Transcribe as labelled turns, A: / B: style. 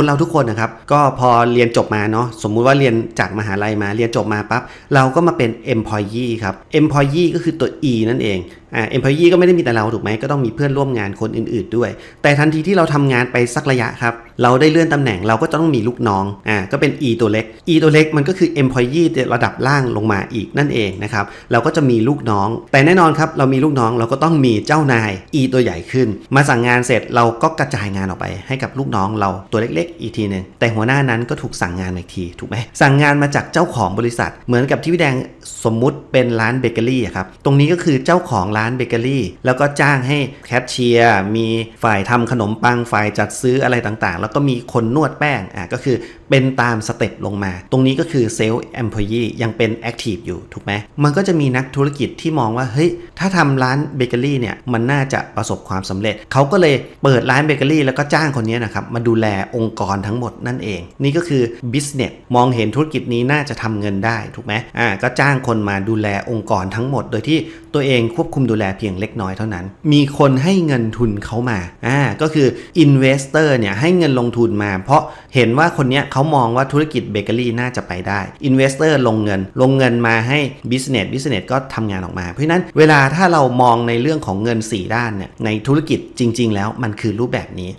A: คนเราทุกคนนะครับ ก็พอเรียนจบมาเนาะสมมุติว่าเรียนจากมหาลัยมาเรียนจบมาปั๊บเราก็มาเป็น employee ครับ employee ก็คือตัว e นั่นเองอ่า employee ก็ไม่ได้มีแต่เราถูกไหมก็ต้องมีเพื่อนร่วมงานคนอื่น ๆด้วย แต่ทันทีที่เราทำงานไปสักระยะครับ เราได้เลื่อนตำแหน่งเราก็จะต้องมีลูกน้องอ่าก็เป็น e ตัวเล็ก e ตัวเล็กมันก็คือ employee ระดับล่างลงมาอีกนั่นเองนะครับเราก็จะมีลูกน้อง แต่แน่นอนครับเรามีลูกน้องเราก็ต้องมีเจ้านาย e ตัวใหญ่ขึ้น มาสั่งงานเสร็จเราก็กระจายงานออกไป ให้กับลูกน้องเราตัวเล็กๆ อีกทีหนึ่งแต่หัวหน้านั้นก็ถูกสั่งงานอีกทีถูกไหมสั่งงานมาจากเจ้าของบริษัท เหมือนกับที่พี่แดงสมมุติเป็นร้านเบเกอรี่ครับตรงนี้ก็คือเจ้าของร้านเบเกอรี่ แล้วก็จ้างให้แคชเชียร์มีฝ่ายทำขนมปังฝ่ายจัดซื้ออะไรต่างๆ แล้วก็มีคนนวดแป้งอะก็คือเป็นตามสเต็ปลงมา ตรงนี้ก็คือเซลล์เอมพลยียังเป็นแอคทีฟอยู่ถูกไหมมันก็จะมีนักธุรกิจที่มองว่าเฮ้ยถ้าทำร้านเบเกอรี่เนี่ยมันน่าจะประสบความสำเร็จ เขาก็เลยเปิดร้านเบเกอรี่แล้วก็จ้างคนนี้นะครับมาดูแลองค์กรทั้งหมดนั่นเอง นี่ก็คือ business มองเห็นธุรกิจนี้น่าจะทำเงินได้ถูกไหมอ่าก็จ้างคนมาดูแลองค์กรทั้งหมด โดยที่ตัวเองควบคุมดูแลเพียงเล็กน้อยเท่านั้น มีคนให้เงินทุนเขามาอ่าก็คือ investor เนี่ยให้เงินลงทุนมา เพราะเห็นว่าคนเนี้ยเขามองว่าธุรกิจเบเกอรี่น่าจะไปได้ investor ลงเงิน ลงเงินมาให้ business business ก็ทำงานออกมา เพราะฉะนั้นเวลาถ้าเรามองในเรื่องของเงิน 4 ด้านเนี่ยในธุรกิจจริง ๆ แล้วมันคือรูปแบบนี้